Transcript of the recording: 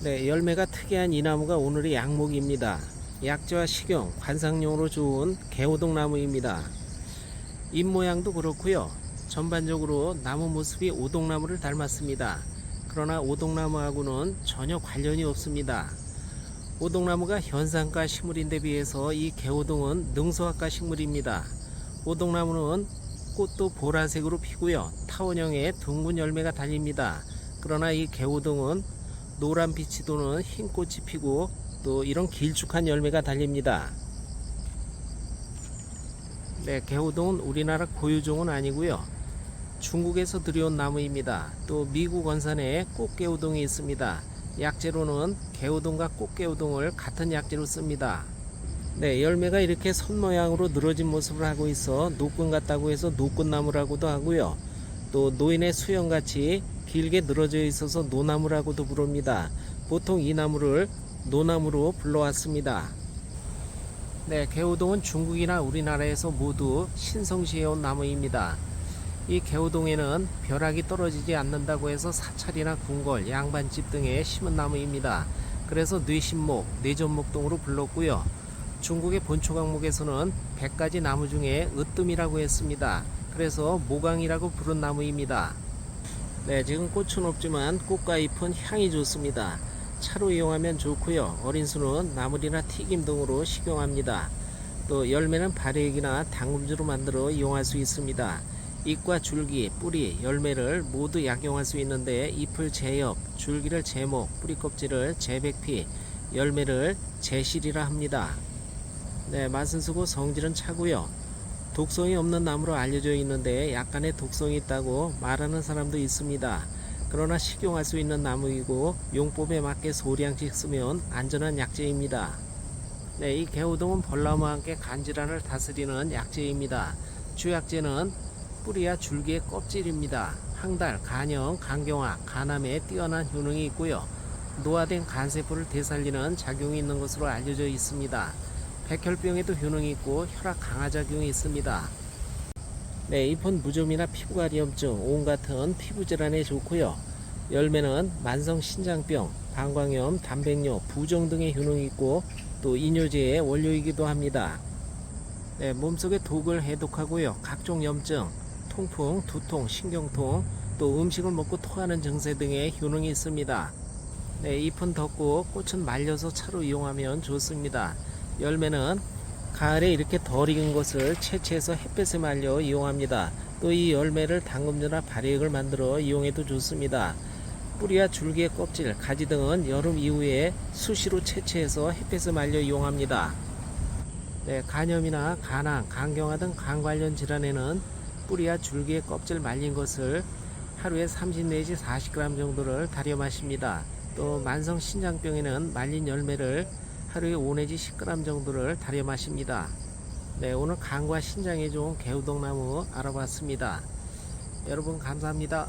네, 열매가 특이한 이 나무가 오늘의 약목입니다. 약재와 식용, 관상용으로 좋은 개호동 나무입니다. 잎 모양도 그렇고요. 전반적으로 나무 모습이 오동나무를 닮았습니다. 그러나 오동나무하고는 전혀 관련이 없습니다. 오동나무가 현상과 식물인데 비해서 이 개호동은 능소학과 식물입니다. 오동나무는 꽃도 보라색으로 피고요. 타원형의 둥근 열매가 달립니다. 그러나 이 개호동은 노란 빛이 도는 흰 꽃이 피고 또 이런 길쭉한 열매가 달립니다. 네, 개호동은 우리나라 고유종은 아니고요. 중국에서 들여온 나무입니다. 또 미국 원산에 꽃개호동이 있습니다. 약재로는 개호동과 꽃개호동을 같은 약재로 씁니다. 네, 열매가 이렇게 선 모양으로 늘어진 모습을 하고 있어 노끈 같다고 해서 노끈나무라고도 하고요. 또 노인의 수염같이 길게 늘어져 있어서 노나무라고도 부릅니다. 보통 이 나무를 노나무로 불러왔습니다. 네, 개호동은 중국이나 우리나라에서 모두 신성시해 온 나무입니다. 이 개호동에는 벼락이 떨어지지 않는다고 해서 사찰이나 궁궐, 양반집 등에 심은 나무입니다. 그래서 뇌신목, 뇌전목 등으로 불렀고요. 중국의 본초 강목에서는 100가지 나무 중에 으뜸이라고 했습니다. 그래서 모강이라고 부른 나무입니다. 네, 지금 꽃은 없지만 꽃과 잎은 향이 좋습니다. 차로 이용하면 좋고요. 어린 수는 나물이나 튀김 등으로 식용합니다. 또 열매는 발효액이나 당금주로 만들어 이용할 수 있습니다. 잎과 줄기, 뿌리, 열매를 모두 약용할 수 있는데 잎을 제엽, 줄기를 제목, 뿌리 껍질을 제백피, 열매를 제실이라 합니다. 네, 맛은 쓰고 성질은 차고요. 독성이 없는 나무로 알려져 있는데 약간의 독성이 있다고 말하는 사람도 있습니다. 그러나 식용할 수 있는 나무이고 용법에 맞게 소량씩 쓰면 안전한 약재입니다. 네, 이 개우동은 벌나무와 함께 간질환을 다스리는 약재입니다. 주약재는 뿌리와 줄기의 껍질입니다. 항달, 간염, 간경화, 간암에 뛰어난 효능이 있고요. 노화된 간세포를 되살리는 작용이 있는 것으로 알려져 있습니다. 백혈병에도 효능이 있고 혈압 강화 작용이 있습니다. 네, 잎은 무좀이나 피부가리염증, 온 같은 피부 질환에 좋고요. 열매는 만성 신장병, 방광염, 단백뇨, 부종 등의 효능이 있고 또 이뇨제의 원료이기도 합니다. 네, 몸속의 독을 해독하고요. 각종 염증, 통풍, 두통, 신경통, 또 음식을 먹고 토하는 증세 등의 효능이 있습니다. 네, 잎은 덮고 꽃은 말려서 차로 이용하면 좋습니다. 열매는 가을에 이렇게 덜 익은 것을 채취해서 햇볕에 말려 이용합니다. 또 이 열매를 당금주나 발효액을 만들어 이용해도 좋습니다. 뿌리와 줄기의 껍질, 가지 등은 여름 이후에 수시로 채취해서 햇볕에 말려 이용합니다. 네, 간염이나 간암, 간경화 등 간 관련 질환에는 뿌리와 줄기의 껍질 말린 것을 하루에 30 내지 40g 정도를 달여 마십니다. 또 만성 신장병에는 말린 열매를 하루에 5 내지 10g 정도를 달여 마십니다. 네, 오늘 간과 신장에 좋은 개우동나무 알아봤습니다. 여러분 감사합니다.